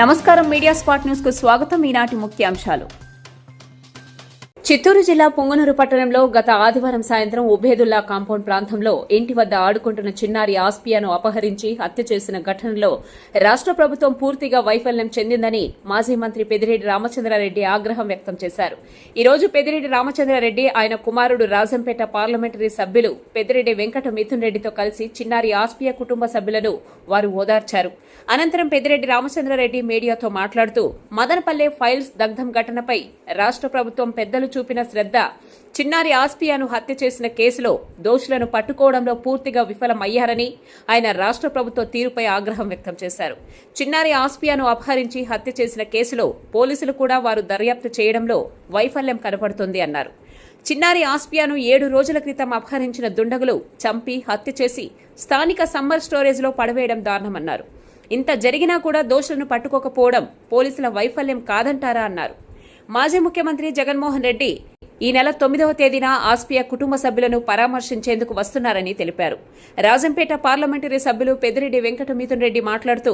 నమస్కారం media spot న్యూస్కు స్వాగతం. ఈనాటి ముఖ్యాంశాలు. చిత్తూరు జిల్లా పొంగనూరు పట్టణంలో గత ఆదివారం సాయంత్రం ఉభేదుల్లా కాంపౌండ్ ప్రాంతంలో ఇంటి వద్ద ఆడుకుంటున్న చిన్నారి ఆస్పియాను అపహరించి హత్య చేసిన ఘటనలో రాష్ట ప్రభుత్వం పూర్తిగా వైఫల్యం చెందిందని మాజీ మంత్రి పెదిరెడ్డి రామచంద్రారెడ్డి ఆగ్రహం వ్యక్తం చేశారు. ఈ రోజు పెదిరెడ్డి రామచంద్రారెడ్డి ఆయన కుమారుడు రాజంపేట పార్లమెంటరీ సభ్యులు పెదిరెడ్డి వెంకట మిథున్ రెడ్డితో కలిసి చిన్నారి ఆస్పియా కుటుంబ సభ్యులను వారు ఓదార్చారు. అనంతరం పెదిరెడ్డి రామచంద్రారెడ్డి మీడియాతో మాట్లాడుతూ మదనపల్లె ఫైల్స్ దగ్ధం ఘటనపై రాష్ట్ర ప్రభుత్వం పెద్దలు చూపిన శ్రద్ధ. చిన్నారి ఆస్పియాను హత్య చేసిన కేసులో దోషులను పట్టుకోవడంలో పూర్తిగా విఫలమయ్యారని ఆయన రాష్ట్ర ప్రభుత్వ తీరుపై ఆగ్రహం వ్యక్తం చేశారు. చిన్నారి ఆస్పియాను అపహరించి హత్య చేసిన కేసులో పోలీసులు కూడా వారు దర్యాప్తు చేయడంలో వైఫల్యం కనపడుతోంది అన్నారు. చిన్నారి ఆస్పియాను ఏడు రోజుల క్రితం అపహరించిన దుండగులు చంపి హత్య చేసి స్థానిక సమ్మర్ స్టోరేజ్లో పడవేయడం దారుణమన్నారు. ఇంత జరిగినా కూడా దోషులను పట్టుకోకపోవడం పోలీసుల వైఫల్యం కాదంటారా అన్నారు. మాజీ ముఖ్యమంత్రి జగన్మోహన్ రెడ్డి ఈ నెల తొమ్మిదవ తేదీన ఆస్పియా కుటుంబ సభ్యులను పరామర్శించేందుకు వస్తున్నారని తెలిపారు. రాజంపేట పార్లమెంటరీ సభ్యులు పెద్దిరెడ్డి వెంకట మిథున్ రెడ్డి మాట్లాడుతూ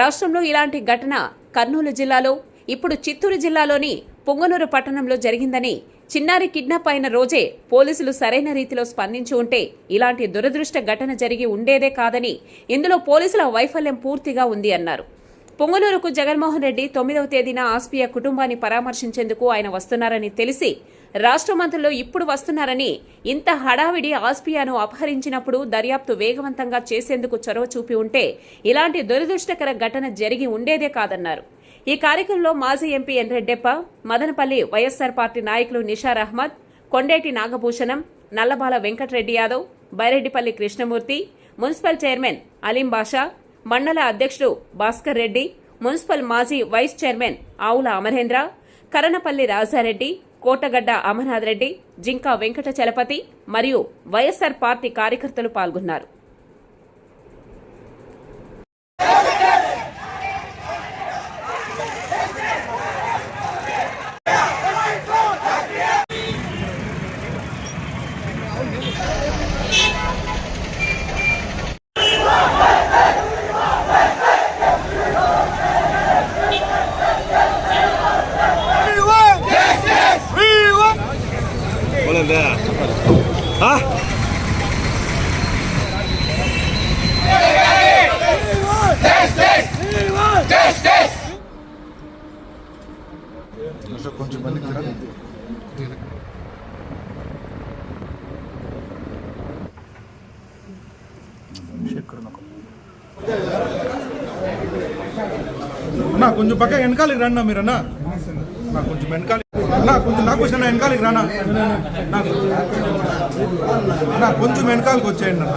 రాష్ట్రంలో ఇలాంటి ఘటన కర్నూలు జిల్లాలో ఇప్పుడు చిత్తూరు జిల్లాలోని పొంగనూరు పట్టణంలో జరిగిందని చిన్నారి కిడ్నాప్ అయిన రోజే పోలీసులు సరైన రీతిలో స్పందించి ఉంటే ఇలాంటి దురదృష్ట ఘటన జరిగి ఉండేదే కాదని ఇందులో పోలీసుల వైఫల్యం పూర్తిగా ఉంది అన్నారు. పొంగనూరుకు జగన్మోహన్ రెడ్డి తొమ్మిదవ తేదీన ఆస్పియా కుటుంబాన్ని పరామర్శించేందుకు ఆయన వస్తున్నారని తెలిసి రాష్ట్ర మంత్రులు ఇప్పుడు వస్తున్నారని ఇంత హడావిడి ఆస్పియాను అపహరించినప్పుడు దర్యాప్తు వేగవంతంగా చేసేందుకు చొరవ చూపి ఉంటే ఇలాంటి దురదృష్టకర ఘటన జరిగి ఉండేదే కాదన్నారు. ఈ కార్యక్రమంలో మాజీ MP N Reddeppa Madanapalli YSR party నాయకులు నిషార్ అహ్మద్ కొండేటి నాగభూషణం నల్లబాల వెంకటరెడ్డి యాదవ్ బైరెడ్డిపల్లి కృష్ణమూర్తి మున్సిపల్ చైర్మన్ అలీం బాషా మండల అధ్యక్షుడు భాస్కర్ రెడ్డి మున్సిపల్ మాజీ వైస్ చైర్మన్ ఆవుల అమరేంద్ర కరణపల్లి రాజారెడ్డి కోటగడ్డ అమర్నాథ్ రెడ్డి జింకా వెంకట చలపతి మరియు వైఎస్సార్ పార్టీ కార్యకర్తలు పాల్గొన్నారు. అన్నా కొంచెం పక్క వెనకాలకి రండి మీరు అన్నా నా కొంచెం వెనకాలి అన్నా కొంచెం నాకు వచ్చిన వెనకాలకి రానా? నాకు కొంచెం వెనకాలకి వచ్చేయండి అన్న.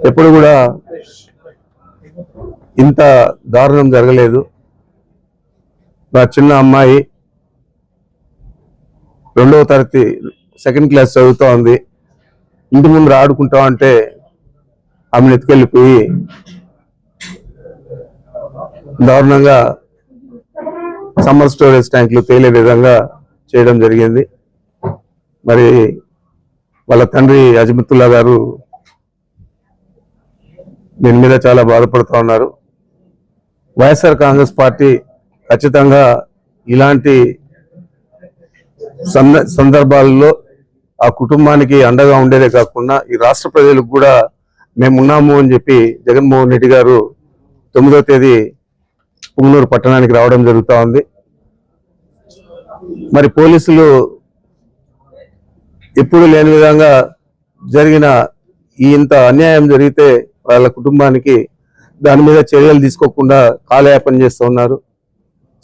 ఎప్పుడు కూడా ఇంత దారుణం జరగలేదు. నా చిన్న అమ్మాయి రెండవ తరగతి సెకండ్ క్లాస్ చదువుతూ ఉంది ఇంటి ముందు ఆడుకుంటా అంటే ఆమెను ఎత్తుకెళ్ళిపోయి దారుణంగా సమ్మర్ స్టోరేజ్ ట్యాంకులు తేలే విధంగా చేయడం జరిగింది. మరి వాళ్ళ తండ్రి అజమతుల్లా గారు దీని మీద చాలా బాధపడుతూ ఉన్నారు. వైఎస్ఆర్ కాంగ్రెస్ పార్టీ ఖచ్చితంగా ఇలాంటి సంద- సందర్భాల్లో ఆ కుటుంబానికి అండగా ఉండేదే కాకుండా ఈ రాష్ట్ర ప్రజలకు కూడా మేము ఉన్నాము అని చెప్పి జగన్మోహన్ రెడ్డి గారు తొమ్మిదో తేదీ పుంగనూరు పట్టణానికి రావడం జరుగుతూ ఉంది. మరి పోలీసులు ఎప్పుడు లేని విధంగా జరిగిన ఈ ఇంత అన్యాయం జరిగితే వాళ్ళ కుటుంబానికి దాని మీద చర్యలు తీసుకోకుండా కాలయాపన చేస్తూ ఉన్నారు.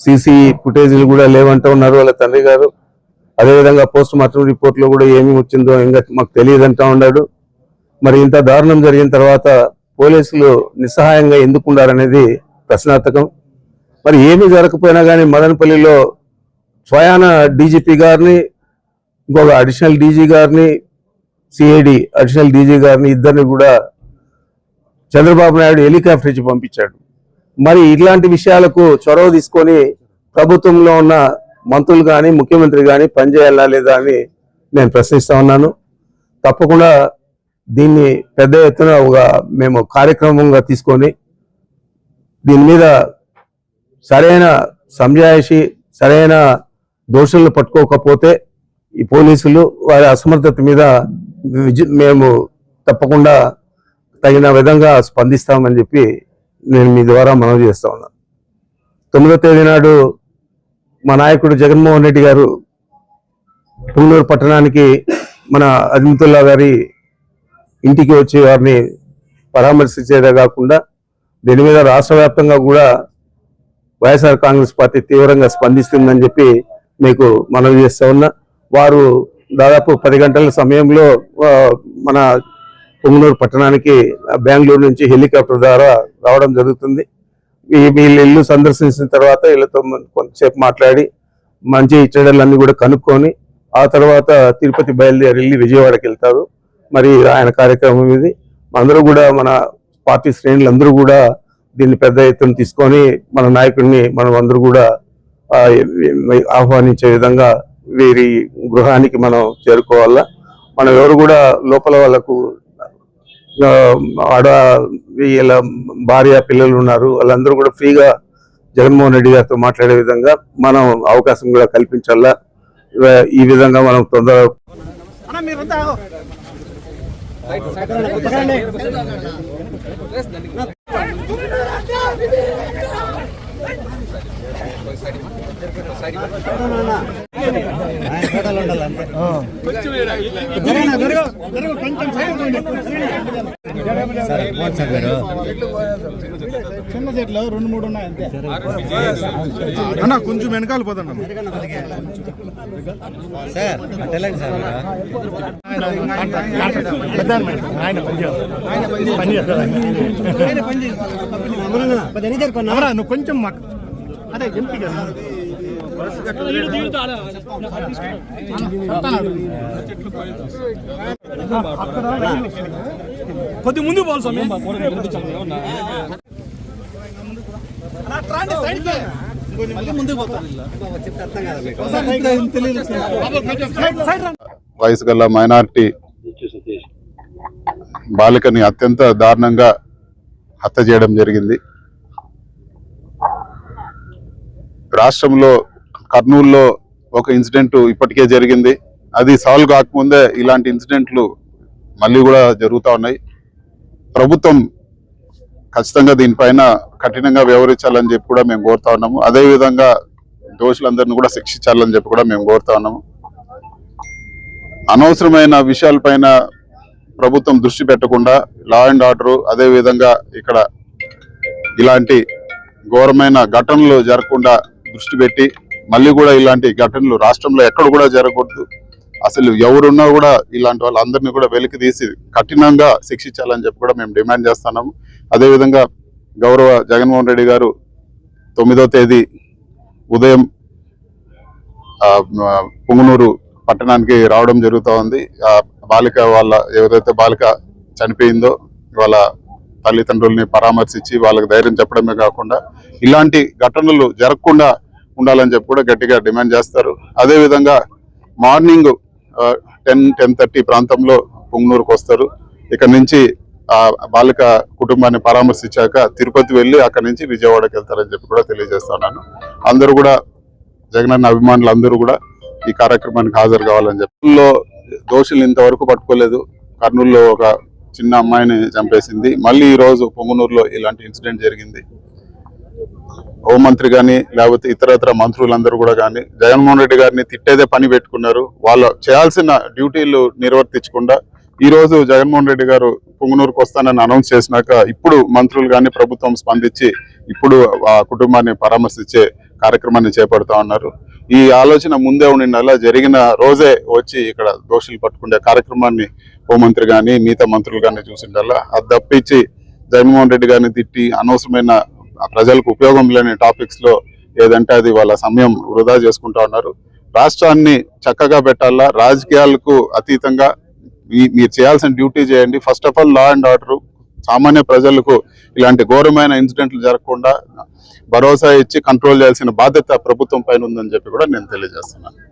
సీసీ ఫుటేజీలు కూడా లేవంటూ ఉన్నారు వాళ్ళ తండ్రి గారు. అదేవిధంగా పోస్ట్ మార్టం రిపోర్ట్లో కూడా ఏమి వచ్చిందో ఇంకా మాకు తెలియదంటా ఉన్నాడు. మరి ఇంత దారుణం జరిగిన తర్వాత పోలీసులు నిస్సహాయంగా ఎందుకున్నారనేది ప్రశ్నార్థకం. మరి ఏమీ జరగకపోయినా కానీ మదనపల్లిలో స్వయాన డీజీపీ గారిని ఇంకొక అడిషనల్ డీజీ గారిని సిఐడి అడిషనల్ డీజీ గారిని ఇద్దరిని కూడా చంద్రబాబు నాయుడు హెలికాప్టర్ ఇచ్చి పంపించాడు. మరి ఇట్లాంటి విషయాలకు చొరవ తీసుకొని ప్రభుత్వంలో ఉన్న మంత్రులు కానీ ముఖ్యమంత్రి కానీ పనిచేయాలా లేదా అని నేను ప్రశ్నిస్తా ఉన్నాను. తప్పకుండా దీన్ని పెద్ద ఎత్తున ఒక మేము కార్యక్రమంగా తీసుకొని దీని మీద సరైన సంజాయిషి సరైన దోషులను పట్టుకోకపోతే ఈ పోలీసులు వారి అసమర్థత మీద మేము తప్పకుండా తగిన విధంగా స్పందిస్తామని చెప్పి నేను మీ ద్వారా మనవి చేస్తా ఉన్నాను. తొమ్మిదో తేదీ నాడు మా నాయకుడు జగన్మోహన్ రెడ్డి గారు పుంగనూరు పట్టణానికి మన అజిమతుల్లా గారి ఇంటికి వచ్చి వారిని పరామర్శించేదే కాకుండా దీని మీద రాష్ట్ర వ్యాప్తంగా కూడా వైఎస్ఆర్ కాంగ్రెస్ పార్టీ తీవ్రంగా స్పందిస్తుందని చెప్పి మీకు మనవి చేస్తా ఉన్నా. వారు దాదాపు పది గంటల సమయంలో మన పొంగనూరు పట్టణానికి బెంగళూరు నుంచి హెలికాప్టర్ ద్వారా రావడం జరుగుతుంది. వీళ్ళ ఇల్లు సందర్శించిన తర్వాత వీళ్ళతో కొంతసేపు మాట్లాడి మంచి చెడలన్నీ కూడా కనుక్కొని ఆ తర్వాత తిరుపతి బయలుదేరి వెళ్ళి విజయవాడకి వెళ్తారు. మరి ఆయన కార్యక్రమం ఇది. అందరూ కూడా మన పార్టీ శ్రేణులు అందరూ కూడా దీన్ని పెద్ద ఎత్తున తీసుకొని మన నాయకుడిని మనం అందరూ కూడా ఆహ్వానించే విధంగా వీరి గృహానికి మనం చేరుకోవాలా. మనం ఎవరు కూడా లోపల వాళ్ళకు ఆడ వీళ్ళ భార్య పిల్లలు ఉన్నారు. వాళ్ళందరూ కూడా ఫ్రీగా జగన్మోహన్ రెడ్డి గారితో మాట్లాడే విధంగా మనం అవకాశం కూడా కల్పించాలా? ఈ విధంగా మనం తొందర చిన్న చెట్లు రెండు మూడు ఉన్నాయి అంతే అన్న కొంచెం వెనకాల పోదన్న సార్ అట్టెలండి సార్ ఆయన పని నువ్వు కొంచెం మాకు అదే ఎంపీ కదా. కొద్ది ముందు పోవాలి స్వామి. వయసు గల మైనార్టీ బాలికని అత్యంత దారుణంగా హత్య చేయడం జరిగింది. రాష్ట్రంలో కర్నూలులో ఒక ఇన్సిడెంట్ ఇప్పటికే జరిగింది. అది సాల్వ్ కాకముందే ఇలాంటి ఇన్సిడెంట్లు మళ్ళీ కూడా జరుగుతూ ఉన్నాయి. ప్రభుత్వం ఖచ్చితంగా దీనిపైన కఠినంగా వ్యవహరించాలని చెప్పి కూడా మేము కోరుతా ఉన్నాము. అదేవిధంగా దోషులందరినీ కూడా శిక్షించాలని చెప్పి కూడా మేము కోరుతా ఉన్నాము. అనవసరమైన విషయాలపైన ప్రభుత్వం దృష్టి పెట్టకుండా లా అండ్ ఆర్డరు అదేవిధంగా ఇక్కడ ఇలాంటి ఘోరమైన ఘటనలు జరగకుండా దృష్టి పెట్టి మళ్ళీ కూడా ఇలాంటి ఘటనలు రాష్ట్రంలో ఎక్కడ కూడా జరగకూడదు. అసలు ఎవరున్నా కూడా ఇలాంటి వాళ్ళందరినీ కూడా వెలికి తీసి కఠినంగా శిక్షించాలని చెప్పి కూడా మేము డిమాండ్ చేస్తున్నాము. అదేవిధంగా గౌరవ జగన్మోహన్ రెడ్డి గారు తొమ్మిదో తేదీ ఉదయం ఆ, పుంగనూరు పట్టణానికి రావడం జరుగుతూ ఉంది. ఆ బాలిక వాళ్ళ ఎవరైతే బాలిక చనిపోయిందో వాళ్ళ తల్లిదండ్రుల్ని పరామర్శించి వాళ్ళకి ధైర్యం చెప్పడమే కాకుండా ఇలాంటి ఘటనలు జరగకుండా ఉండాలని చెప్పి కూడా గట్టిగా డిమాండ్ చేస్తారు. అదేవిధంగా మార్నింగ్ టెన్ టెన్ థర్టీ ప్రాంతంలో పుంగనూరుకు వస్తారు. ఇక్కడ నుంచి ఆ బాలిక కుటుంబాన్ని పరామర్శించాక తిరుపతి వెళ్ళి అక్కడ నుంచి విజయవాడకి వెళ్తారని చెప్పి కూడా తెలియజేస్తున్నాను అందరూ కూడా జగనన్న అభిమానులు అందరూ కూడా ఈ కార్యక్రమానికి హాజరు కావాలని చెప్పి. దోషులు ఇంతవరకు పట్టుకోలేదు. కర్నూలులో ఒక చిన్న అమ్మాయిని చంపేసింది. మళ్ళీ ఈరోజు పొంగునూరులో ఇలాంటి ఇన్సిడెంట్ జరిగింది. హోంమంత్రి కానీ లేకపోతే ఇతరత్ర మంత్రులందరూ కూడా కానీ జగన్మోహన్ రెడ్డి గారిని తిట్టేదే పని పెట్టుకున్నారు. వాళ్ళు చేయాల్సిన డ్యూటీలు నిర్వర్తించకుండా ఈ రోజు జగన్మోహన్ రెడ్డి గారు పొంగునూరుకు వస్తానని అనౌన్స్ చేసినాక ఇప్పుడు మంత్రులు కానీ ప్రభుత్వం స్పందించి ఇప్పుడు ఆ కుటుంబాన్ని పరామర్శించే కార్యక్రమాన్ని చేపడతా ఉన్నారు. ఈ ఆలోచన ముందే ఉండి జరిగిన రోజే వచ్చి ఇక్కడ దోషులు పట్టుకునే కార్యక్రమాన్ని హోంమంత్రి కానీ మిగతా మంత్రులు కానీ చూసిండల్లా అది తప్పించి జగన్మోహన్ రెడ్డి గారిని తిట్టి అనవసరమైన ప్రజలకు ఉపయోగం లేని టాపిక్స్లో ఏదంటే అది వాళ్ళ సమయం వృధా చేసుకుంటా ఉన్నారు. రాష్ట్రాన్ని చక్కగా పెట్టాలా? రాజకీయాలకు అతీతంగా మీ- మీరు చేయాల్సిన డ్యూటీ చేయండి. First of all law and order సామాన్య ప్రజలకు ఇలాంటి ఘోరమైన ఇన్సిడెంట్లు జరగకుండా భరోసా ఇచ్చి కంట్రోల్ చేయాల్సిన బాధ్యత ప్రభుత్వం పైన ఉందని చెప్పి కూడా నేను తెలియజేస్తున్నాను.